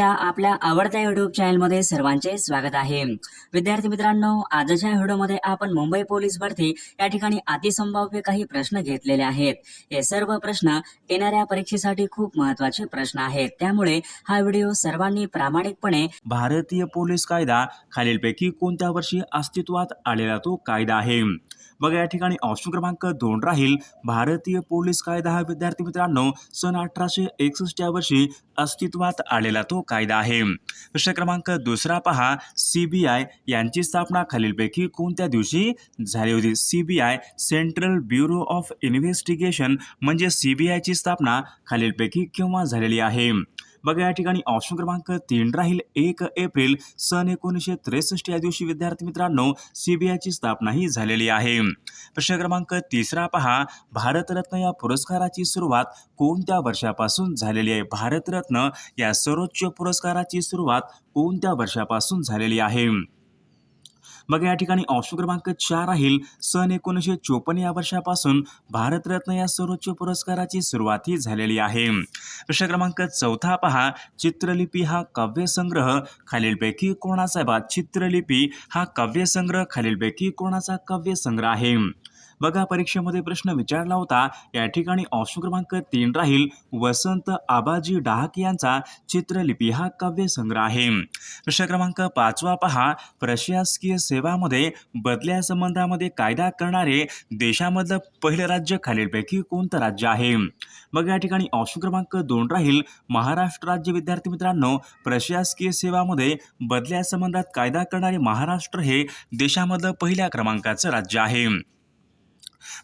या आपल्या आवडत्या युट्यूब चॅनलमध्ये सर्वांचे स्वागत आहे. विद्यार्थी मित्रांनो आजच्या व्हिडिओमध्ये आपण मुंबई पोलीस भरती या ठिकाणी अतिसंभाव्य काही प्रश्न घेतलेले आहेत. हे सर्व प्रश्न येणाऱ्या परीक्षेसाठी खूप महत्त्वाचे प्रश्न आहेत. त्यामुळे हा व्हिडिओ सर्वांनी प्रामाणिकपणे भारतीय पोलीस कायदा खालीलपैकी कोणत्या वर्षी अस्तित्वात आलेला तो कायदा आहे? बघा या ठिकाणी ऑप्शन क्रमांक दोन राहील. भारतीय पोलीस कायदा हा विद्यार्थी मित्रांनो सन अठराशे एकसष्ट या वर्षी अस्तित्वात आलेला तो कायदा आहे. प्रश्न क्रमांक दुसरा पहा. सीबीआय यांची स्थापना खालीलपैकी कोणत्या दिवशी झाली होती? CBI central bureau of investigation म्हणजे सीबीआयची स्थापना खालीलपैकी केव्हा झालेली आहे? बघा या ठिकाणी ऑप्शन क्रमांक तीन राहील. एक एप्रिल सन एकोणीसशे त्रेसष्ट या दिवशी विद्यार्थी मित्रांनो सीबीआयची स्थापना ही झालेली आहे. प्रश्न क्रमांक तिसरा पहा. भारतरत्न या पुरस्काराची सुरुवात कोणत्या वर्षापासून झालेली आहे? भारतरत्न या सर्वोच्च पुरस्काराची सुरुवात कोणत्या वर्षापासून झालेली आहे? मग या ठिकाणी ऑप्शन क्रमांक चार राहील. सन एकोणीसशे चोपन्न या वर्षापासून भारतरत्न या सर्वोच्च पुरस्काराची सुरुवाती झालेली आहे. प्रश्न क्रमांक चौथा पहा. चित्रलिपी हा काव्यसंग्रह. खालीलपैकी कोणाचा आहे बा? चित्रलिपी हा काव्यसंग्रह. खालीलपैकी कोणाचा काव्यसंग्रह आहे? बघा परीक्षेमध्ये प्रश्न विचारला होता. या ठिकाणी ऑप्शन क्रमांक तीन राहील. वसंत आबाजी डाहक यांचा चित्रलिपी हा काव्यसंग्रह आहे. प्रश्न क्रमांक पाचवा पहा. प्रशासकीय सेवामध्ये बदल्या संबंधामध्ये कायदा करणारे देशामधलं पहिलं राज्य खालीलपैकी कोणतं राज्य आहे? मग या ठिकाणी ऑप्शन क्रमांक दोन राहील. महाराष्ट्र राज्य विद्यार्थी मित्रांनो प्रशासकीय सेवामध्ये बदल्या संबंधात कायदा करणारे महाराष्ट्र हे देशामधलं पहिल्या क्रमांकाचं राज्य आहे.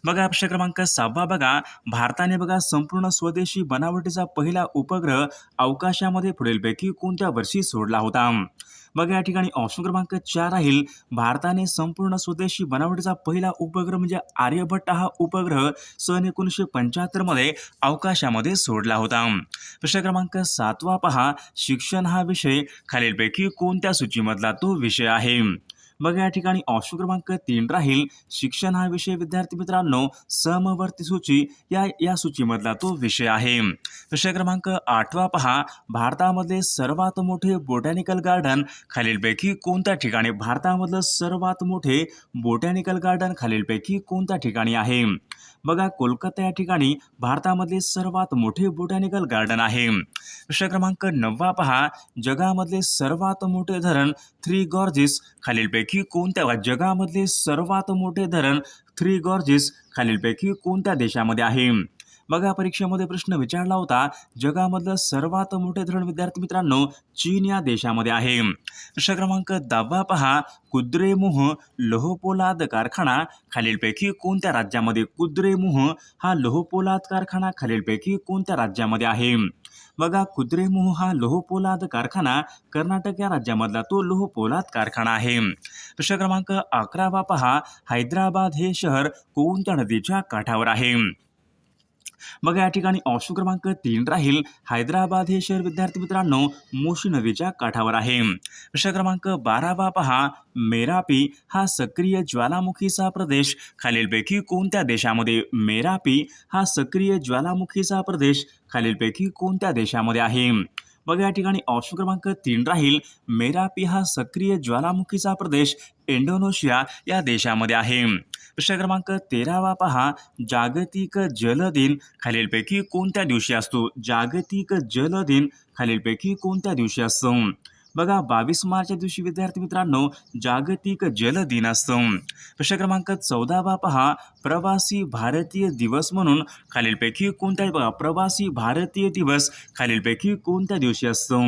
बघा प्रश्न क्रमांक सहावा बघा. भारताने बघा संपूर्ण स्वदेशी बनावटीचा पहिला उपग्रह अवकाशामध्ये पुढीलपैकी कोणत्या वर्षी सोडला होता? बघा या ठिकाणी ऑप्शन क्रमांक चार राहील. भारताने संपूर्ण स्वदेशी बनावटीचा पहिला उपग्रह म्हणजे आर्यभट्ट हा उपग्रह सन एकोणीसशे पंच्याहत्तरमध्ये अवकाशामध्ये सोडला होता. प्रश्न क्रमांक सातवा पहा. शिक्षण हा विषय खालीलपैकी कोणत्या सूचीमधला तो विषय आहे? बघा या ठिकाणी ऑप्शन क्रमांक तीन राहील. शिक्षण हा विषय विद्यार्थी मित्रांनो समवर्ती सूची या या सूचीमधला तो विषय आहे. विषय क्रमांक आठवा पहा. भारतामधले सर्वात मोठे बोटॅनिकल गार्डन खालीलपैकी कोणत्या ठिकाणी? भारतामधलं सर्वात मोठे बोटॅनिकल गार्डन खालीलपैकी कोणत्या ठिकाणी आहे? बघा कोलकाता या ठिकाणी भारतामधले सर्वात मोठे बोटॅनिकल गार्डन आहे. विषय क्रमांक नववा पहा. जगामधले सर्वात मोठे धरण थ्री गॉर्जिस खालीलपैकी कोणत्या जगामधले सर्वात मोठे धरण थ्री गॉर्जिस खालीलपैकी कोणत्या देशामध्ये आहे? बघा परीक्षेमध्ये प्रश्न विचारला होता जगामधलं सर्वात मोठे धरण विद्यार्थी मित्रांनो चीन या देशामध्ये आहे. प्रश्न क्रमांक दहावा पहा. कुद्रेमुह लोहपोलाद कारखाना खालीलपैकी कोणत्या राज्यामध्ये? कुद्रेमुह हा लोहपोलाद कारखाना खालीलपैकी कोणत्या राज्यामध्ये आहे? बघा कुद्रेमुह हा लोहपोलाद कारखाना कर्नाटक या राज्यामधला तो लोहपोलाद कारखाना आहे. प्रश्न क्रमांक अकरावा पहा हैदराबाद हे शहर कोणत्या नदीच्या काठावर आहे? मग या ठिकाणी ऑप्शन क्रमांक तीन राहील. हैदराबाद हे शहर विद्यार्थी मित्रांनो मोशी नदीच्या काठावर आहे. प्रश्न क्रमांक बारावा पहा. मेरापी हा सक्रिय ज्वालामुखीचा प्रदेश. खालीलपैकी कोणत्या देशामध्ये मेरापी हा सक्रिय ज्वालामुखीचा प्रदेश? खालीलपैकी कोणत्या देशामध्ये आहे? मग या ठिकाणी ऑप्शन क्रमांक तीन राहील. मेरापी हा सक्रिय ज्वालामुखीचा प्रदेश इंडोनेशिया या देशामध्ये आहे. प्रश्न क्रमांक तेरावा पहा. जागतिक जल दिन. खालीलपैकी कोणत्या दिवशी असतो? जागतिक जल दिन. खालीलपैकी कोणत्या दिवशी असतो? बघा बावीस मार्चच्या दिवशी विद्यार्थी मित्रांनो जागतिक जल दिन असतो प्रश्न क्रमांक चौदावा पहा. प्रवासी भारतीय दिवस म्हणून खालीलपैकी कोणत्या बघा प्रवासी भारतीय दिवस खालीलपैकी कोणत्या दिवशी असतो?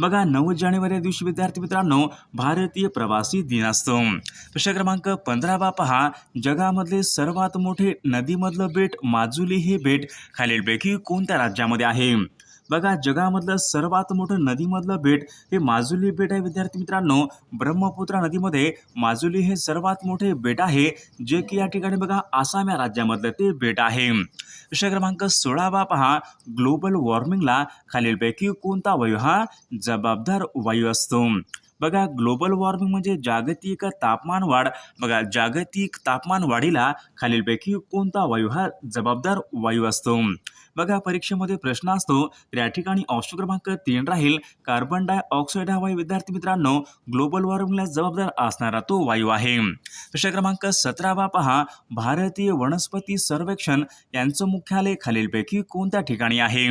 बघा नऊ जानेवारी या दिवशी विद्यार्थी मित्रांनो भारतीय प्रवासी दिन असतो प्रश्न क्रमांक पंधरावा पहा. जगामधले सर्वात मोठे नदीमधलं बेट माजुली हे बेट खालीलपैकी कोणत्या राज्यामध्ये आहे? बघा जगामधलं सर्वात मोठं नदीमधलं बेट हे माजुली बेट आहे विद्यार्थी मित्रांनो. ब्रह्मपुत्रा नदीमध्ये माजुली हे सर्वात मोठे बेट आहे जे की या ठिकाणी बघा आसाम या राज्यामधलं ते बेट आहे. विषय क्रमांक सोळावा पहा. ग्लोबल वॉर्मिंगला खालीलपैकी कोणता वायू हा? जबाबदार वायू असतो. बघा ग्लोबल वॉर्मिंग म्हणजे जागतिक तापमान वाढ. बघा जागतिक तापमान वाढीला खालीलपैकी कोणता वायू हा जबाबदार वायू असतो? बघा परीक्षेमध्ये प्रश्न असतो तर या ठिकाणी ऑप्शन क्रमांक तीन राहील. कार्बन डायऑक्साईड हा वायू विद्यार्थी मित्रांनो ग्लोबल वॉर्मिंगला जबाबदार असणारा तो वायू आहे. प्रश्न क्रमांक सतरावा पहा. भारतीय वनस्पती सर्वेक्षण यांचं मुख्यालय खालीलपैकी कोणत्या ठिकाणी आहे?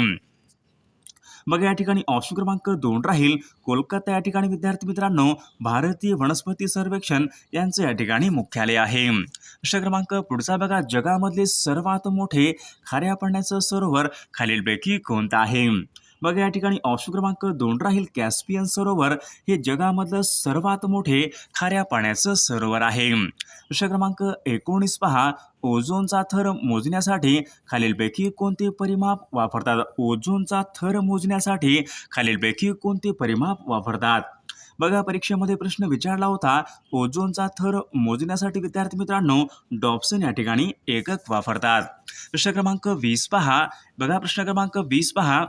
मग या ठिकाणी ऑप्शन क्रमांक दोन राहील. कोलकाता या ठिकाणी विद्यार्थी मित्रांनो भारतीय वनस्पती सर्वेक्षण यांचं या ठिकाणी मुख्यालय आहे. प्रश्न क्रमांक पुढचा बघा. जगामधले सर्वात मोठे खाऱ्या पाण्याचं सरोवर खालीलपैकी कोणतं आहे? बघा या ठिकाणी ऑप्शन क्रमांक दोन राहील कॅस्पियन सरोवर. हे जगामधलं सर्वात मोठे खाऱ्या पाण्याचं सरोवर आहे. प्रश्न क्रमांक एकोणीस पहा. ओझोनचा थर मोजण्यासाठी खालीलपैकी कोणते परिमाप वापरतात? ओझोनचा थर मोजण्यासाठी खालीलपैकी कोणते परिमाप वापरतात? बघा परीक्षेमध्ये प्रश्न विचारला होता. ओझोनचा थर मोजण्यासाठी विद्यार्थी मित्रांनो डॉप्सन या ठिकाणी एकक वापरतात. प्रश्न क्रमांक वीस पहा. बघा प्रश्न क्रमांक वीस पहा.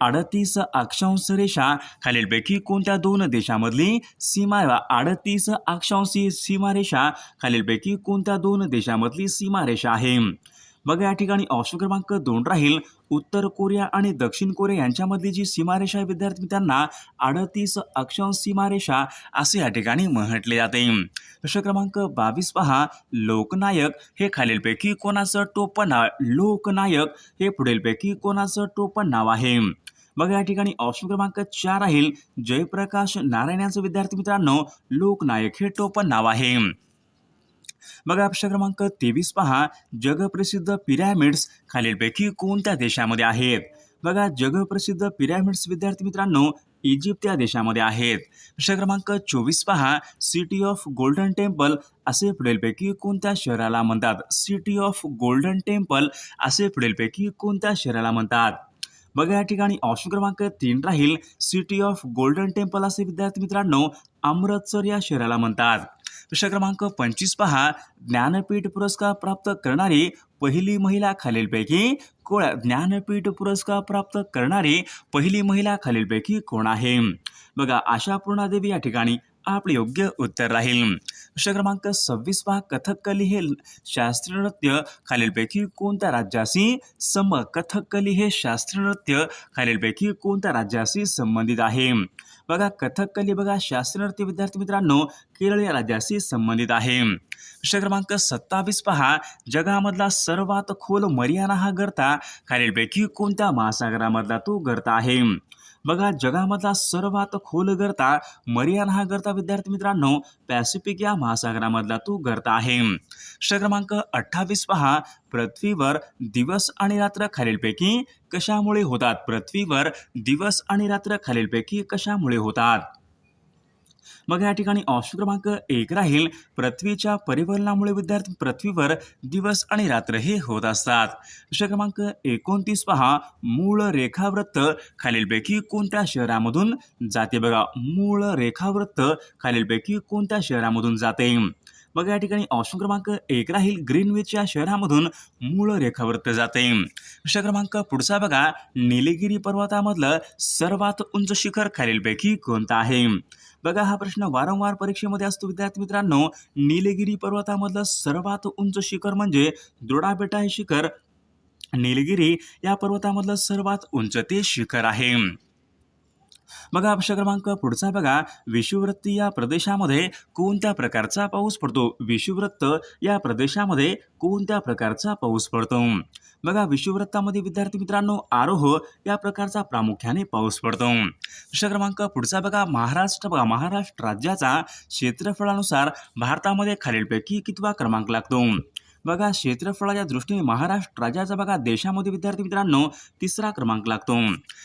अडतीस अक्षांश रेषा खालीलपैकी कोणत्या दोन देशामधली सीमा अडतीस अक्षांशी सीमारेषा खालीलपैकी कोणत्या दोन देशामधली सीमारेषा आहे? बघा या ठिकाणी ऑप्शन क्रमांक दोन राहील. उत्तर कोरिया आणि दक्षिण कोरिया यांच्यामधली जी सीमारेषा आहे विद्यार्थी मित्रांना अडतीस अक्षांश सीमारेषा असे या ठिकाणी म्हटले जाते. प्रश्न क्रमांक बावीस पहा. लोकनायक हे खालीलपैकी कोणाचं टोपण नाव लोकनायक हे पुढीलपैकी कोणाचं टोपण नाव आहे? बघा या ठिकाणी ऑप्शन क्रमांक चार राहील. जयप्रकाश नारायण यांचं विद्यार्थी मित्रांनो लोकनायक हे टोपण नाव आहे. बघा प्रश्न क्रमांक तेवीस पहा. जगप्रसिद्ध पिरॅमिड्स खालीलपैकी कोणत्या देशामध्ये आहेत? बघा जगप्रसिद्ध पिरॅमिड्स विद्यार्थी मित्रांनो इजिप्त या देशामध्ये आहेत. प्रश्न क्रमांक चोवीस पहा. सिटी ऑफ गोल्डन टेम्पल असे पुढीलपैकी कोणत्या शहराला म्हणतात? सिटी ऑफ गोल्डन टेम्पल असे पुढीलपैकी कोणत्या शहराला म्हणतात? बघा या ठिकाणी ऑप्शन क्रमांक तीन राहील. सिटी ऑफ गोल्डन टेम्पल असे विद्यार्थी मित्रांनो अमृतसर या शहराला म्हणतात. प्रश्न क्रमांक पंचवीस पहा. ज्ञानपीठ पुरस्कार प्राप्त करणारी पहिली महिला खालीलपैकी कोण ज्ञानपीठ पुरस्कार प्राप्त करणारी पहिली महिला खालीलपैकी कोण आहे? बघा आशा पूर्णादेवी या ठिकाणी आपले योग्य उत्तर राहील. प्रश्न क्रमांक सव्वीसवा कथकली हे शास्त्रीय नृत्य खालीलपैकी कोणत्या राज्याशी सम कथकली हे शास्त्रीय नृत्य खालीलपैकी कोणत्या राज्याशी संबंधित आहे? बघा कथकली बघा शास्त्रीय नृत्य विद्यार्थी मित्रांनो केरळ या राज्याशी संबंधित आहे. प्रश्न क्रमांक सत्तावीस पहा. जगामधला सर्वात खोल मरियाना हा गर्ता खालीलपैकी कोणत्या महासागरामधला तो गर्ता आहे? बघा जगामधला सर्वात खोल गर्ता मरियाना हा गर्ता विद्यार्थी मित्रांनो पॅसिफिक या महासागरामधला तो गर्ता आहे. प्रश्न क्रमांक अठ्ठावीस पहा. पृथ्वीवर दिवस आणि रात्र खालीलपैकी कशामुळे होतात? पृथ्वीवर दिवस आणि रात्र खालीलपैकी कशामुळे होतात? मग या ठिकाणी ऑप्शन क्रमांक एक राहील. पृथ्वीच्या परिवर्तनामुळे विद्यार्थी पृथ्वीवर दिवस आणि रात्र हे होत असतात. प्रश्न क्रमांक एकोणतीस पहा. मूळ रेखावृत्त खालीलपैकी कोणत्या शहरामधून जाते बघा. मूळ रेखावृत्त खालीलपैकी कोणत्या शहरामधून जाते? मग या ठिकाणी ऑप्शन क्रमांक एक राहील. ग्रीनविच या शहरामधून मूळ रेखावृत्त जाते. प्रश्न क्रमांक पुढचा बघा. निलगिरी पर्वतामधलं सर्वात उंच शिखर खालीलपैकी कोणतं आहे? बघा हा प्रश्न वारंवार परीक्षेमध्ये असतो. विद्यार्थी मित्रांनो निलगिरी पर्वतामधलं सर्वात उंच शिखर म्हणजे द्रोडाबेटा हे शिखर. निलगिरी या पर्वतामधलं सर्वात उंच ते शिखर आहे. बघा प्रश्न क्रमांक पुढचा बघा. विषुववृत्ती या प्रदेशामध्ये कोणत्या प्रकारचा पाऊस पडतो? विषुववृत्त या प्रदेशामध्ये कोणत्या प्रकारचा पाऊस पडतो? बघा विषुववृत्तामध्ये विद्यार्थी मित्रांनो आरोह या प्रकारचा प्रामुख्याने पाऊस पडतो. प्रश्न क्रमांक पुढचा बघा. महाराष्ट्र बघा महाराष्ट्र राज्याचा क्षेत्रफळानुसार भारतामध्ये खालीलपैकी कितवा क्रमांक लागतो? बघा क्षेत्रफळाच्या दृष्टीने महाराष्ट्र राज्याचा बघा देशामध्ये विद्यार्थी मित्रांनो तिसरा क्रमांक लागतो.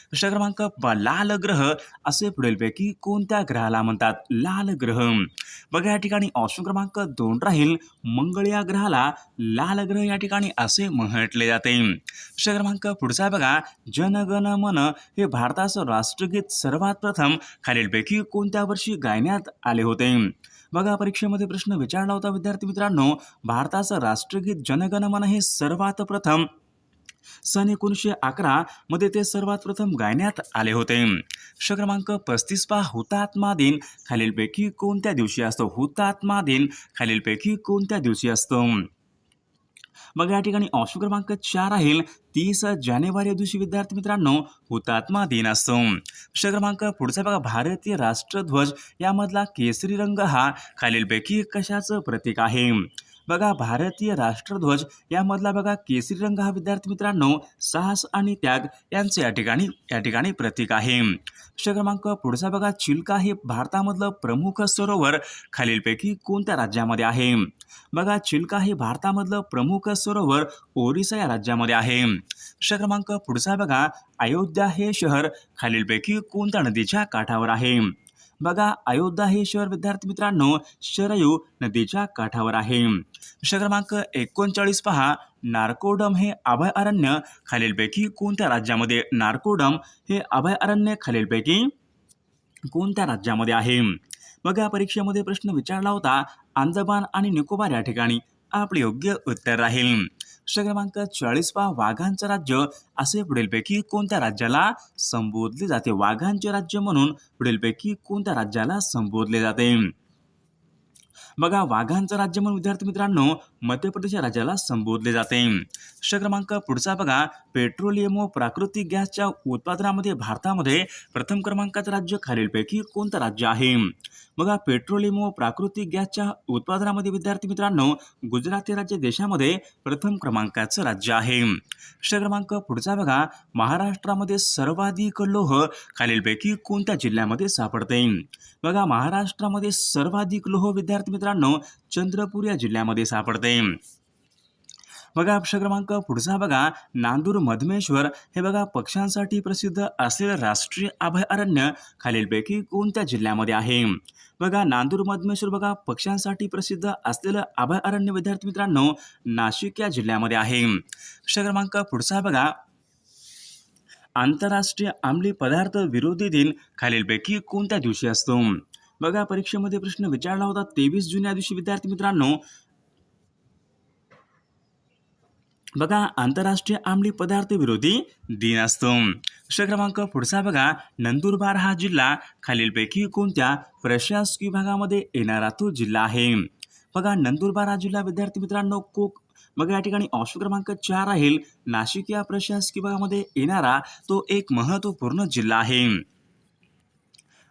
प्रश्न क्रमांक ब लाल ग्रह असे पुढीलपैकी कोणत्या ग्रहाला म्हणतात? लाल ग्रह. बघा या ठिकाणी ऑप्शन क्रमांक दोन राहील. मंगळ या ग्रहाला लाल ग्रह या ठिकाणी असे म्हटले जाते. प्रश्न क्रमांक पुढचा बघा जनगण मन. हे भारताचं राष्ट्रगीत सर्वात प्रथम खालीलपैकी कोणत्या वर्षी गायण्यात आले होते? बघा परीक्षेमध्ये प्रश्न विचारला होता विद्यार्थी मित्रांनो. भारताचं राष्ट्रगीत जनगणमन हे सर्वात प्रथम. सन एकोणीसशे अकरा मध्ये ते सर्वात प्रथम गायण्यात आले होते. प्रश्न क्रमांक पस्तीस पहा हुतात्मा दिन खालीलपैकी कोणत्या दिवशी असतो? हुतात्मा दिन खालीलपैकी कोणत्या दिवशी असतो? मग या ठिकाणी ऑप्शन क्रमांक चार राहील तीस जानेवारी या दिवशी विद्यार्थी मित्रांनो हुतात्मा दिन असतो प्रश्न क्रमांक पुढचा बघा भारतीय राष्ट्रध्वज यामधला केसरी रंग हा खालीलपैकी कशाचं प्रतीक आहे? बघा भारतीय राष्ट्रध्वज यामधला बघा केसरी रंग हा विद्यार्थी मित्रांनो साहस आणि त्याग यांचे या ठिकाणी या ठिकाणी प्रतीक आहे. प्रश्न क्रमांक पुढचा बघा चिल्का हे भारतामधलं प्रमुख सरोवर खालीलपैकी कोणत्या राज्यामध्ये आहे? बघा चिल्का हे भारतामधलं प्रमुख सरोवर ओरिसा या राज्यामध्ये आहे. प्रश्न क्रमांक पुढचा बघा अयोध्या हे शहर खालीलपैकी कोणत्या नदीच्या काठावर आहे? बघा अयोध्या हे शहर विद्यार्थी मित्रांनो शरयू नदीच्या काठावर आहे. प्रश्न क्रमांक एकोणचाळीस पहा. नार्कोडम हे अभयारण्य खालीलपैकी कोणत्या राज्यामध्ये? नार्कोडम हे अभयारण्य खालीलपैकी कोणत्या राज्यामध्ये आहे? बघा परीक्षेमध्ये प्रश्न विचारला होता. अंदमान आणि निकोबार या ठिकाणी. आपले योग्य उत्तर राहील. प्रश्न क्रमांक चाळीस पहा वाघांचं राज्य. असे पुढीलपैकी कोणत्या राज्याला संबोधले जाते? वाघांचे राज्य म्हणून पुढीलपैकी कोणत्या राज्याला संबोधले जाते? बघा वाघांचं राज्य म्हणून विद्यार्थी मित्रांनो मध्य प्रदेश या राज्याला संबोधले जाते. प्रश्न क्रमांक पुढचा बघा पेट्रोलियम व प्राकृतिक गॅसच्या उत्पादनामध्ये भारतामध्ये प्रथम क्रमांकाचं राज्य खालीलपैकी कोणतं राज्य आहे? बघा पेट्रोलियम व प्राकृतिक गॅसच्या उत्पादनामध्ये विद्यार्थी मित्रांनो गुजरात हे राज्य देशामध्ये प्रथम क्रमांकाचं राज्य आहे. प्रश्न क्रमांक पुढचा बघा महाराष्ट्रामध्ये सर्वाधिक लोह खालीलपैकी कोणत्या जिल्ह्यामध्ये सापडते? बघा महाराष्ट्रामध्ये सर्वाधिक लोह विद्यार्थी मित्रांनो चंद्रपूर या जिल्ह्यामध्ये सापडते. बघा अक्ष क्रमांक पुढचा बघा. नांदूर मधमेश्वर हे बघा पक्ष्यांसाठी प्रसिद्ध असलेलं राष्ट्रीय अभयारण्य खालीलपैकी कोणत्या जिल्ह्यामध्ये आहे? बघा नांदूर मधमेश्वर बघा पक्ष्यांसाठी प्रसिद्ध असलेलं अभयारण्य विद्यार्थी मित्रांनो नाशिक या जिल्ह्यामध्ये आहे. अक्ष क्रमांक पुढचा बघा. आंतरराष्ट्रीय अंमली पदार्थ विरोधी दिन खालीलपैकी कोणत्या दिवशी असतो? बघा परीक्षेमध्ये प्रश्न विचारला होता तेवीस जून या दिवशी विद्यार्थी मित्रांनो. बघा आंतरराष्ट्रीय अंमली पदार्थ विरोधी दिन असतो. प्रश्न क्रमांक पुढचा बघा. नंदुरबार हा जिल्हा खालीलपैकी कोणत्या प्रशासकीय विभागामध्ये येणारा तो जिल्हा आहे? बघा नंदुरबार हा जिल्हा विद्यार्थी मित्रांनो कोक मग या ठिकाणी ऑप्शन क्रमांक चार राहील. नाशिक या प्रशासकीय विभागामध्ये येणारा तो एक महत्त्वपूर्ण जिल्हा आहे.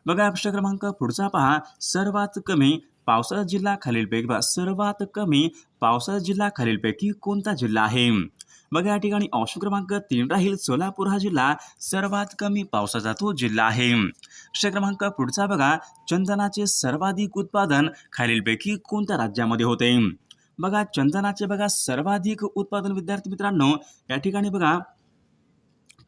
बघा प्रश्न क्रमांक पुढचा पहा. सर्वात कमी पावसाळा जिल्हा खालीलपैकी बघा. सर्वात कमी पावसाळा जिल्हा खालीलपैकी कोणता जिल्हा आहे? बघा या ठिकाणी ऑप्शन क्रमांक तीन राहील सोलापूर हा जिल्हा. सर्वात कमी पावसाचा तो जिल्हा आहे. प्रश्न क्रमांक पुढचा बघा. चंदनाचे सर्वाधिक उत्पादन खालीलपैकी कोणत्या राज्यामध्ये होते? बघा चंदनाचे बघा सर्वाधिक उत्पादन विद्यार्थी मित्रांनो या ठिकाणी बघा.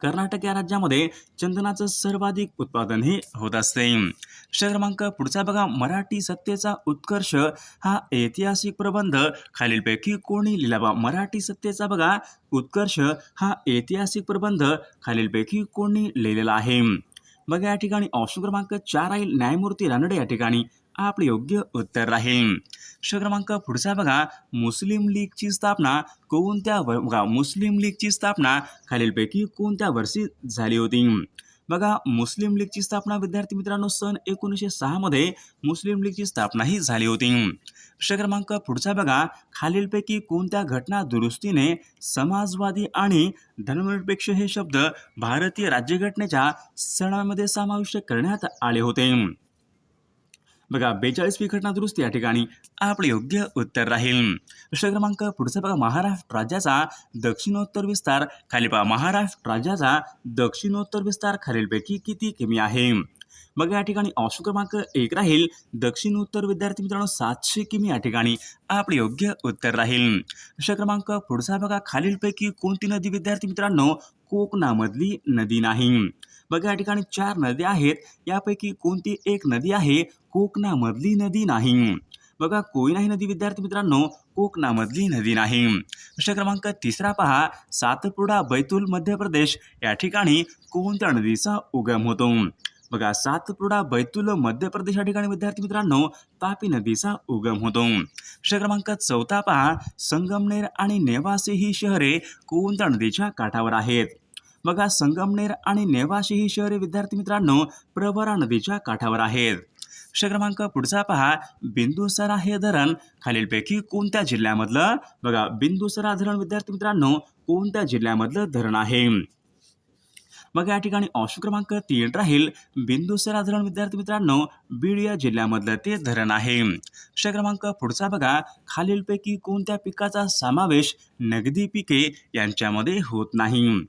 कर्नाटक या राज्यामध्ये चंदनाचं सर्वाधिक उत्पादन हे होत असते. प्रश्न क्रमांक पुढचा बघा मराठी सत्तेचा उत्कर्ष हा ऐतिहासिक प्रबंध. खालीलपैकी कोणी लिहिला बा? मराठी सत्तेचा बघा उत्कर्ष हा ऐतिहासिक प्रबंध. खालीलपैकी कोणी लिहिलेला आहे? बघा या ठिकाणी ऑप्शन क्रमांक चार राहील न्यायमूर्ती रानडे या ठिकाणी. आपले योग्य उत्तर राहील. प्रश्न क्रमांक पुढचा बघा. मुस्लिम लीगची स्थापना कोणत्या वर बघा मुस्लिम लीगची स्थापना खालीलपैकी कोणत्या वर्षी झाली होती? बघा मुस्लिम लीगची स्थापना विद्यार्थी मित्रांनो सन एकोणीसशे सहामध्ये मुस्लिम लीगची स्थापना ही झाली होती. प्रश्न क्रमांक पुढचा बघा. खालीलपैकी कोणत्या घटना दुरुस्तीने समाजवादी आणि धर्मनिरपेक्ष हे शब्द भारतीय राज्यघटनेच्या सणामध्ये समाविष्ट करण्यात आले होते? बघा बेचाळीसवी घटना दुरुस्ती या ठिकाणी आपले योग्य उत्तर राहील. प्रश्न क्रमांक पुढचा बघा महाराष्ट्र राज्याचा दक्षिणोत्तर विस्तार. खाली पहा महाराष्ट्र राज्याचा दक्षिणोत्तर विस्तार खालीलपैकी किती किमी आहे? बघा या ठिकाणी ऑप्शन क्रमांक एक राहील. दक्षिणोत्तर विद्यार्थी मित्रांनो सातशे किमी या ठिकाणी आपले योग्य उत्तर राहील. प्रश्न क्रमांक पुढचा बघा खालीलपैकी कोणती नदी विद्यार्थी मित्रांनो कोकणामधली नदी नाही? बघा या ठिकाणी चार नद्या आहेत. यापैकी कोणती एक नदी आहे? कोकणामधली नदी नाही. बघा कोयना ही नदी विद्यार्थी मित्रांनो कोकणामधली नदी नाही. प्रश्न क्रमांक तिसरा पहा. सातपुडा बैतूल मध्य प्रदेश या ठिकाणी कोणत्या नदीचा उगम होतो? बघा सातपुडा बैतूल मध्य प्रदेश या ठिकाणी विद्यार्थी मित्रांनो तापी नदीचा उगम होतो. प्रश्न क्रमांक चौथा पहा. संगमनेर आणि नेवासे ही शहरे कोणत्या नदीच्या काठावर आहेत? बघा संगमनेर आणि नेवाशी ही शहरे विद्यार्थी मित्रांनो प्रवरा नदीच्या काठावर आहेत. प्रश्न क्रमांक पुढचा पहा. बिंदुसरा हे धरण खालीलपैकी कोणत्या जिल्ह्यामधलं? बघा बिंदुसरा धरण विद्यार्थी मित्रांनो कोणत्या जिल्ह्यामधलं धरण आहे? मग या ठिकाणी ऑप्शन क्रमांक तीन राहील. बिंदुसरा धरण विद्यार्थी मित्रांनो बीड या जिल्ह्यामधलं ते धरण आहे. प्रश्न क्रमांक पुढचा बघा. खालीलपैकी कोणत्या पिकाचा समावेश नगदी पिके यांच्यामध्ये होत नाही?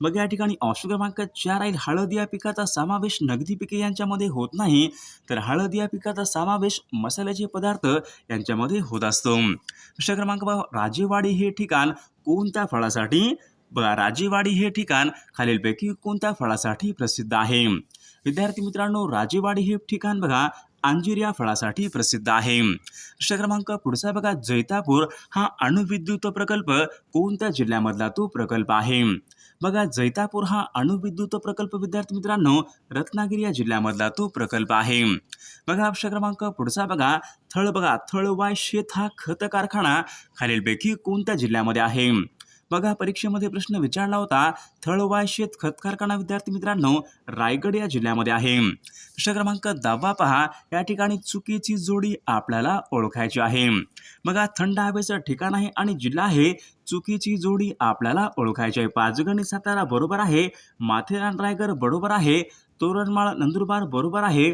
मग या ठिकाणी ऑप्शन क्रमांक चार आहे हळद या पिकाचा समावेश नगदी पिके यांच्यामध्ये होत नाही तर हळद या पिकाचा समावेश मसाल्याचे पदार्थ यांच्यामध्ये होत असतो. प्रश्न क्रमांक बघा, राजेवाडी हे ठिकाण कोणत्या फळासाठी? बघा राजेवाडी हे ठिकाण खालीलपैकी कोणत्या फळासाठी प्रसिद्ध आहे? विद्यार्थी मित्रांनो राजेवाडी हे ठिकाण बघा अंजीर या फळासाठी प्रसिद्ध आहे. प्रश्न क्रमांक पुढचा बघा जैतापूर हा अणुविद्युत प्रकल्प कोणत्या जिल्ह्यामधला तो प्रकल्प आहे? बघा जैतापूर हा अणुविद्युत प्रकल्प विद्यार्थी मित्रांनो रत्नागिरी या जिल्ह्यामधला तो प्रकल्प आहे. बघा प्रश्न क्रमांक पुढचा बघा. थळ बघा थळवाय शेत हा खत कारखाना खालीलपैकी कोणत्या जिल्ह्यामध्ये आहे? बघा परीक्षेमध्ये प्रश्न विचारला होता. थळवाय शेत खत कारखाना विद्यार्थी मित्रांनो रायगड या जिल्ह्यामध्ये आहे. प्रश्न क्रमांक दहावा पहा. या ठिकाणी चुकीची जोडी आपल्याला ओळखायची आहे. बघा थंड हवेचं ठिकाण आहे आणि जिल्हा आहे चुकीची जोडी आपल्याला ओळखायची आहे. पाचगणी सातारा बरोबर आहे. माथेरान रायगड बरोबर आहे. तोरणमाळ नंदुरबार बरोबर आहे.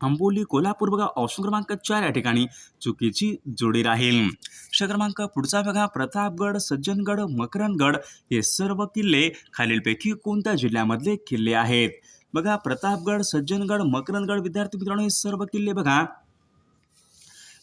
अंबोली कोल्हापूर बघा ऑप्शन क्रमांक चार या ठिकाणी चुकीची जोडी राहील. प्रश्न क्रमांक पुढचा बघा प्रतापगड सज्जनगड मकरनगड हे सर्व किल्ले खालीलपैकी कोणत्या जिल्ह्यामधले किल्ले आहेत? बघा प्रतापगड सज्जनगड मकरनगड विद्यार्थी मित्रांनो हे सर्व किल्ले बघा.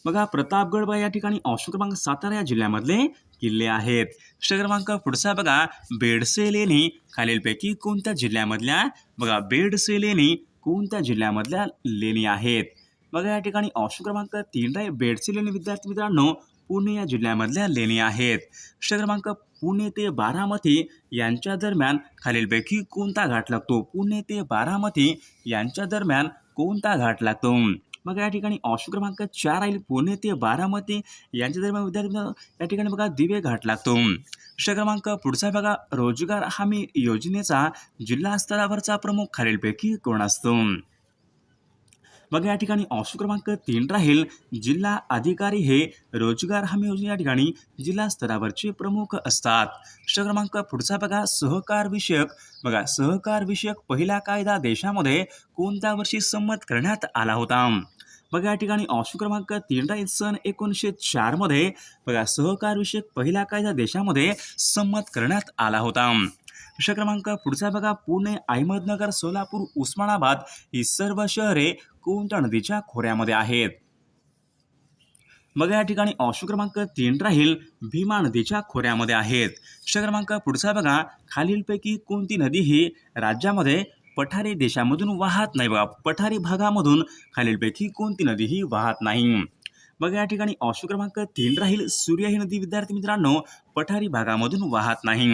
बघा प्रतापगड बघा या ठिकाणी ऑप्शन क्रमांक सातारा या जिल्ह्यामधले किल्ले आहेत. प्रश्न क्रमांक पुढचा बघा. बेडसे लेणी खालीलपैकी कोणत्या जिल्ह्यामधल्या बघा बेडसे लेणी कोणत्या जिल्ह्यामधल्या लेणी आहेत? बघा या ठिकाणी ऑप्शन क्रमांक तीन राय बेडसे लेणी विद्यार्थी मित्रांनो पुणे या जिल्ह्यामधल्या लेणी आहेत. प्रश्न क्रमांक पुणे ते बारामती यांच्या दरम्यान खालीलपैकी कोणता घाट लागतो? पुणे ते बारामती यांच्या दरम्यान कोणता घाट लागतो? मग या ठिकाणी ऑप्शन क्रमांक चार राहील पुणे ते बारामती. यांच्या दरम्यान विद्यार्थी या ठिकाणी बघा दिवे घाट लागतो. प्रश्न क्रमांक पुढचा बघा रोजगार हमी योजनेचा जिल्हा स्तरावरचा प्रमुख खालीलपैकी कोण असतो? बघा या ठिकाणी ऑप्शन क्रमांक तीन राहील जिल्हा अधिकारी हे रोजगार हमी योजना या ठिकाणी जिल्हा स्तरावरचे प्रमुख असतात. प्रश्न क्रमांक पुढचा बघा सहकार विषयक. बघा सहकार विषयक पहिला कायदा देशामध्ये कोणत्या वर्षी संमत करण्यात आला होता? बघा या ठिकाणी ऑप्शन क्रमांक तीन राहील सन एकोणीसशे चारमध्ये बघा सहकार विषयक पहिला कायदा देशामध्ये संमत करण्यात आला होता. प्रश्न क्रमांक पुढचा बघा पुणे अहमदनगर सोलापूर उस्मानाबाद ही सर्व शहरे कोणत्या नदीच्या खोऱ्यामध्ये आहेत? मग या ठिकाणी ऑप्शन क्रमांक तीन राहील भीमा नदीच्या खोऱ्यामध्ये आहेत. प्रश्न क्रमांक पुढचा बघा खालीलपैकी कोणती नदी ही राज्यामध्ये पठारी देशामधून वाहत नाही बघा. पठारी भागामधून खालीलपैकी कोणती नदी ही वाहत नाही? बघा या ठिकाणी ऑप्शन क्रमांक तीन राहील. सूर्य ही नदी विद्यार्थी मित्रांनो पठारी भागामधून वाहत नाही.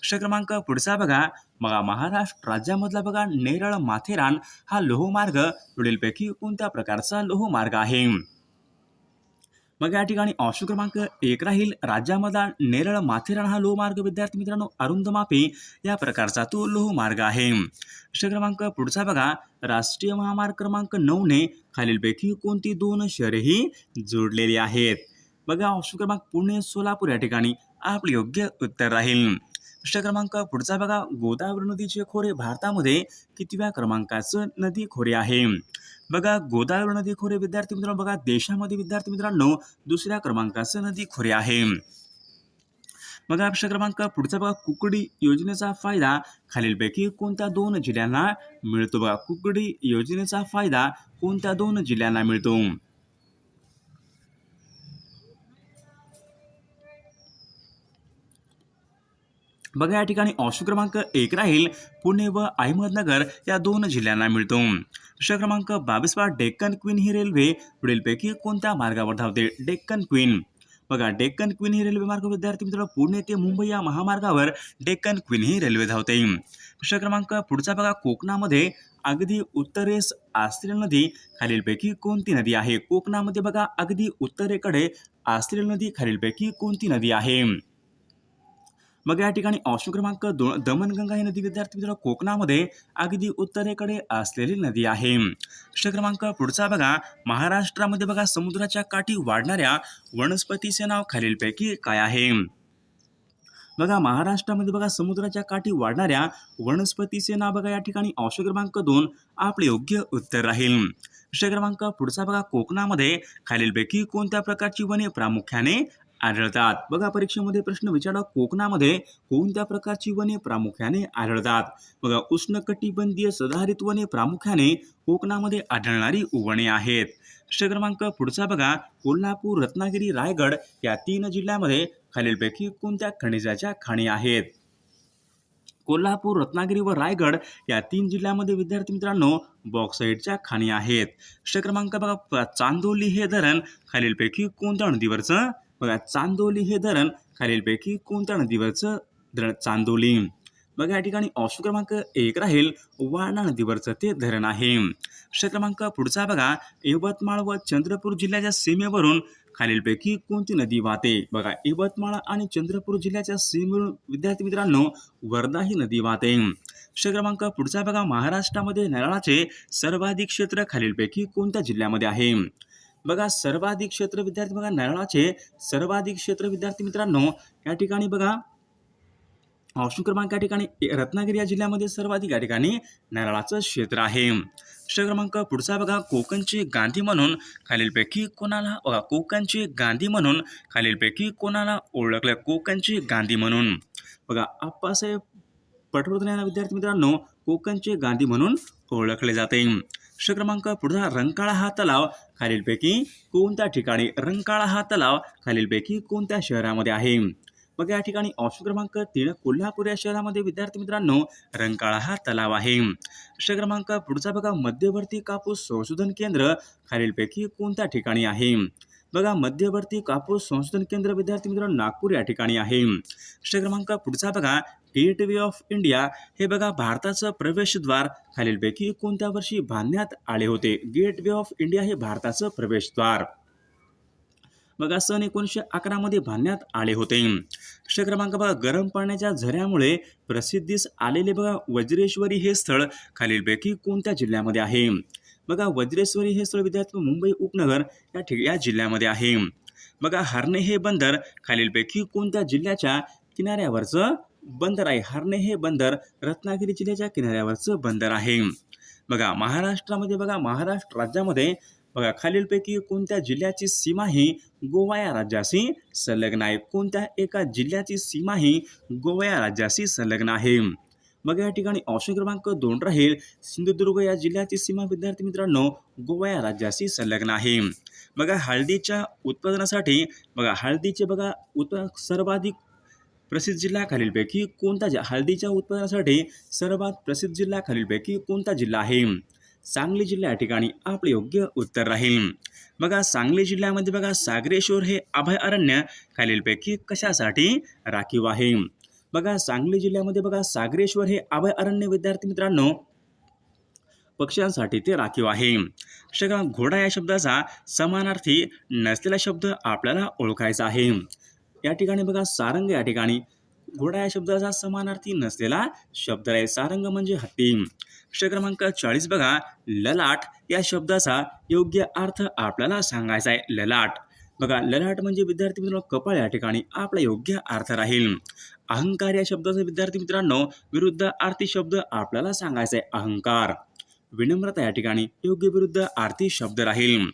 प्रश्न क्रमांक पुढचा बघा. बघा महाराष्ट्र राज्यामधला बघा नेरळ माथेरान हा लोहमार्ग पुढीलपैकी कोणत्या प्रकारचा लोहमार्ग आहे? मग या ठिकाणी ऑप्शन क्रमांक एक राहील. राज्यामधला नेरळ माथेरान हा लोहमार्ग विद्यार्थी मित्रांनो अरुंद मापी या प्रकारचा तो लोहमार्ग आहे. प्रश्न क्रमांक पुढचा बघा. राष्ट्रीय महामार्ग क्रमांक नऊने खालीलपैकी कोणती दोन शहरेही जोडलेली आहेत? बघा ऑप्शन क्रमांक पुणे सोलापूर या ठिकाणी आपले योग्य उत्तर राहील. प्रश्न क्रमांक पुढचा बघा. गोदावरी नदीचे खोरे भारतामध्ये कितव्या क्रमांकाचं नदी खोरे आहे? बघा गोदावरी नदी खोरे विद्यार्थी मित्रांनो बघा देशामध्ये विद्यार्थी मित्रांनो दुसऱ्या क्रमांकाचं नदी खोरे आहे. बघा प्रश्न क्रमांक पुढचा बघा. कुकडी योजनेचा फायदा खालीलपैकी कोणत्या दोन जिल्ह्यांना मिळतो? बघा कुकडी योजनेचा फायदा कोणत्या दोन जिल्ह्यांना मिळतो? बघा या ठिकाणी ऑप्शन क्रमांक एक राहील. पुणे व अहमदनगर या दोन जिल्ह्यांना मिळतो. प्रश्न क्रमांक बावीसवा डेक्कन क्वीन ही रेल्वे पुढीलपैकी कोणत्या मार्गावर धावते? डेक्कन क्वीन. बघा डेक्कन क्वीन ही रेल्वे मार्ग विद्यार्थी मित्रांनो पुणे ते मुंबई या महामार्गावर डेक्कन क्वीन ही रेल्वे धावते. प्रश्न क्रमांक पुढचा बघा. कोकणामध्ये अगदी उत्तरेस आस्त्रेल नदी खालीलपैकी कोणती नदी आहे? कोकणामध्ये बघा अगदी उत्तरेकडे आस्त्रेल नदी खालीलपैकी कोणती नदी आहे? मग या ठिकाणी ऑप्शन क्रमांक दोन दमनगंगा ही नदी विद्यार्थी मित्रांनो कोकणामध्ये अगदी उत्तरेकडे असलेली नदी आहे. प्रश्न क्रमांक पुढचा बघा. महाराष्ट्रामध्ये बघा समुद्राच्या काठी वाढणाऱ्या वनस्पतीचे नाव खालीलपैकी काय आहे? बघा महाराष्ट्रामध्ये बघा समुद्राच्या काठी वाढणाऱ्या वनस्पतीचे नाव बघा या ठिकाणी. ऑप्शन क्रमांक दोन आपले योग्य उत्तर राहील. प्रश्न क्रमांक पुढचा बघा कोकणामध्ये खालीलपैकी कोणत्या प्रकारची वने प्रामुख्याने आढळतात. बघा परीक्षेमध्ये प्रश्न विचारा. कोकणामध्ये कोणत्या प्रकारची वने प्रामुख्याने आढळतात? बघा उष्णकटिबंधीय सदाहरित वने प्रामुख्याने कोकणामध्ये आढळणारी वने आहेत. प्रश्न क्रमांक पुढचा बघा. कोल्हापूर रत्नागिरी रायगड या तीन जिल्ह्यामध्ये खालीलपैकी कोणत्या खनिजाच्या खाणी आहेत? कोल्हापूर रत्नागिरी व रायगड या तीन जिल्ह्यामध्ये विद्यार्थी मित्रांनो बॉक्साईडच्या खाणी आहेत. प्रश्न क्रमांक बघा. चांदोली हे धरण खालीलपैकी कोणत्या नदीवरचं बघा चांदोली हे धरण खालीलपैकी कोणत्या नदीवरचं धरण? चांदोली. बघा या ठिकाणी ऑप्शन क्रमांक एक राहील. वारणा नदीवरचं ते धरण आहे. प्रश्न क्रमांक पुढचा बघा. यवतमाळ व चंद्रपूर जिल्ह्याच्या सीमेवरून खालीलपैकी कोणती नदी वाहते? बघा यवतमाळ आणि चंद्रपूर जिल्ह्याच्या सीमेवरून विद्यार्थी मित्रांनो वर्धा ही नदी वाहते. प्रश्न क्रमांक पुढचा बघा. महाराष्ट्रामध्ये नारळाचे सर्वाधिक क्षेत्र खालीलपैकी कोणत्या जिल्ह्यामध्ये आहे? बघा सर्वाधिक क्षेत्र विद्यार्थी बघा नारळाचे सर्वाधिक क्षेत्र विद्यार्थी मित्रांनो या ठिकाणी बघा ऑप्शन क्रमांक या ठिकाणी ए- रत्नागिरी या जिल्ह्यामध्ये सर्वाधिक या ठिकाणी नारळाचं क्षेत्र आहे. प्रश्न क्रमांक पुढचा बघा कोकणचे गांधी म्हणून खालीलपैकी कोणाला बघा कोकणचे गांधी म्हणून खालीलपैकी कोणाला ओळखलं? कोकणचे गांधी म्हणून. बघा आप्पासाहेब पटवर्धन यांना विद्यार्थी मित्रांनो कोकणचे गांधी म्हणून ओळखले जाते. प्रश्न क्रमांक पुढचा रंकाळा हा तलाव. खालीलपैकी कोणत्या ठिकाणी रंकाळा हा तलाव? खालीलपैकी कोणत्या शहरामध्ये आहे? बघा या ठिकाणी ऑप्शन क्रमांक तीन कोल्हापूर या शहरामध्ये विद्यार्थी मित्रांनो रंकाळा हा तलाव आहे. प्रश्न क्रमांक पुढचा बघा मध्यवर्ती कापूस संशोधन केंद्र. खालीलपैकी कोणत्या ठिकाणी आहे? बघा मध्यवर्ती कापूस संशोधन केंद्र विद्यार्थी मित्रांनो नागपूर या ठिकाणी आहे. प्रश्न क्रमांक पुढचा बघा गेटवे ऑफ इंडिया हे बघा भारताचं प्रवेशद्वार. खालीलपैकी कोणत्या वर्षी बांधण्यात आले होते? गेटवे ऑफ इंडिया हे भारताचं प्रवेशद्वार. बघा सन एकोणीसशे अकरामध्ये बांधण्यात आले होते. प्रश्न क्रमांक बघा गरम पाण्याच्या झऱ्यामुळे प्रसिद्धीस आलेले बघा वज्रेश्वरी हे स्थळ खालीलपैकी कोणत्या जिल्ह्यामध्ये आहे? बघा वज्रेश्वरी हे स्थळ विद्यार्थी मुंबई उपनगर या ठिक या जिल्ह्यामध्ये आहे. बघा हर्णे हे बंदर खालीलपैकी कोणत्या जिल्ह्याच्या किनाऱ्यावरचं बंदर आहे. हर्णे हे बंदर रत्नागिरी जिल्ह्याच्या किनाऱ्यावरचं बंदर आहे. बघा महाराष्ट्रामध्ये बघा महाराष्ट्र राज्यामध्ये बघा खालीलपैकी कोणत्या जिल्ह्याची सीमा ही गोवा या राज्याशी संलग्न आहे? कोणत्या एका जिल्ह्याची सीमा ही गोवा या राज्याशी संलग्न आहे? मग या ठिकाणी ऑप्शन क्रमांक दोन राहील. सिंधुदुर्ग या जिल्ह्याची सीमा विद्यार्थी मित्रांनो गोवा या राज्याशी संलग्न आहे. बघा हळदीच्या उत्पादनासाठी बघा हळदीचे बघा उत सर्वाधिक प्रसिद्ध जिल्हा खालीलपैकी कोणता जि हळदीच्या उत्पादनासाठी सर्वात प्रसिद्ध जिल्हा खालीलपैकी कोणता जिल्हा आहे? सांगली जिल्हा या ठिकाणी आपले योग्य उत्तर राहील. बघा सांगली जिल्ह्यामध्ये बघा सागरेश्वर हे अभयारण्य खालीलपैकी कशासाठी राखीव आहे? बघा सांगली जिल्ह्यामध्ये बघा सागरेश्वर हे अभयारण्य विद्यार्थी मित्रांनो पक्ष्यांसाठी ते राखीव आहे. शगा घोडा या शब्दाचा समानार्थी नसलेला शब्द आपल्याला ओळखायचा आहे. या ठिकाणी बघा सारंग या ठिकाणी. घोडा या शब्दाचा समानार्थी नसलेला शब्द आहे. सारंग म्हणजे हत्ती प्रश्न क्रमांक चाळीस बघा. ललाट या शब्दाचा योग्य अर्थ आपल्याला सांगायचा आहे. ललाट. बघा ललाट म्हणजे विद्यार्थी मित्रांनो कपाळ या ठिकाणी. आपला योग्य अर्थ राहील. अहंकार या शब्दाचा विद्यार्थी मित्रांनो विरुद्ध आरती शब्द आपल्याला सांगायचा आहे. अहंकार. विनम्रता या ठिकाणी. योग्य विरुद्ध आरती शब्द राहील.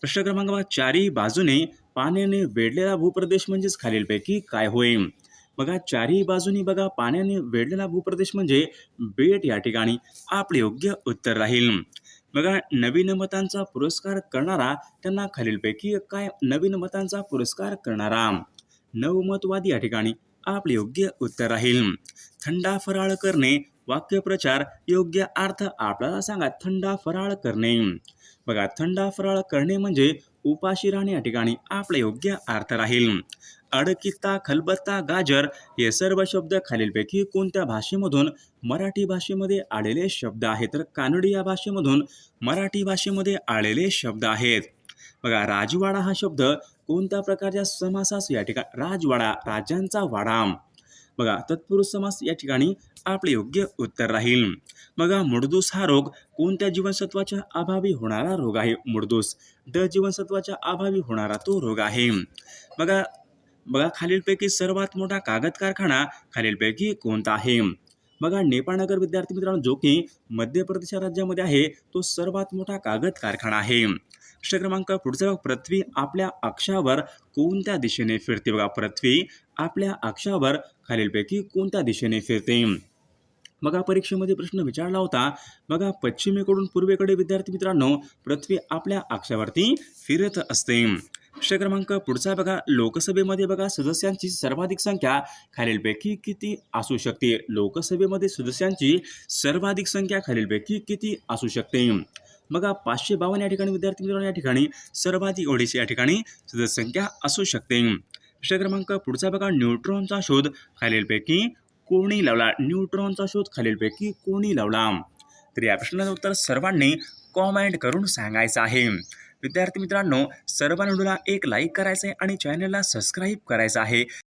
प्रश्न क्रमांक चारही बाजूने पाण्याने वेढलेला भूप्रदेश म्हणजेच खालीलपैकी काय होय बघा चारही बाजूनी बघा पाण्याने वेढलेला भूप्रदेश म्हणजे बेट या ठिकाणी. आपले योग्य उत्तर राहील. बघा नवीन मतांचा पुरस्कार करणारा त्यांना खालीलपैकी काय नवीन मतांचा पुरस्कार करणारा? नवमतवादी या ठिकाणी आपले योग्य उत्तर राहील. थंडा फराळ करणे वाक्यप्रचार योग्य अर्थ आपल्याला सांगा थंडा फराळ करणे. बघा थंडा फराळ करणे म्हणजे उपाशी राहणे या ठिकाणी आपला योग्य अर्थ राहील. अडकित्ता खलबत्ता गाजर हे सर्व शब्द खालीलपैकी कोणत्या भाषेमधून? मराठी भाषेमध्ये आलेले शब्द आहेत. तर कानडी या भाषेमधून मराठी भाषेमध्ये आलेले शब्द आहेत. बघा राजवाडा हा शब्द कोणत्या प्रकारच्या समासास या ठिकाणी राजवाडा राजांचा वाडा. बघा तत्पुरुष समास या ठिकाणी आपले योग्य उत्तर राहील. बघा मुडदूस हा रोग कोणत्या जीवनसत्वाच्या अभावी होणारा रोग आहे? मुडदूस द जीवनसत्वाच्या अभावी होणारा तो रोग आहे. बघा बघा खालीलपैकी सर्वात मोठा कागद कारखाना खालीलपैकी कोणता आहे? बघा नेपाळनगर विद्यार्थी मित्रांनो जो की मध्य प्रदेश राज्यामध्ये आहे तो सर्वात मोठा कागद कारखाना आहे. प्रश्न क्रमांक पुढचा बघा. पृथ्वी आपल्या अक्षावर कोणत्या दिशेने फिरते बघा. पृथ्वी आपल्या अक्षावर खालीलपैकी कोणत्या दिशेने फिरते? बघा परीक्षेमध्ये प्रश्न विचारला होता. बघा पश्चिमेकडून पूर्वेकडे विद्यार्थी मित्रांनो पृथ्वी आपल्या अक्षावरती फिरत असते. प्रश्न क्रमांक पुढचा बघा. लोकसभेमध्ये बघा सदस्यांची सर्वाधिक संख्या खालीलपैकी किती असू शकते? लोकसभेमध्ये सदस्यांची सर्वाधिक संख्या खालीलपैकी किती असू शकते? बघा पाचशे बावन्न या ठिकाणी विद्यार्थी मित्रांनो या ठिकाणी सर्वाधिक ओढीची या ठिकाणी सदस्यसंख्या असू शकते. प्रश्न क्रमांक पुढचा बघा न्यूट्रॉनचा शोध खालीलपैकी कोणी लावला? न्यूट्रॉनचा शोध खालीलपैकी कोणी लावला? तर या प्रश्नाचं उत्तर सर्वांनी कॉमेंट करून सांगायचं आहे. विद्यार्थी मित्रांनो सर्वांनी एक लाईक करायचं आहे आणि चॅनलला सबस्क्राईब करायचं आहे.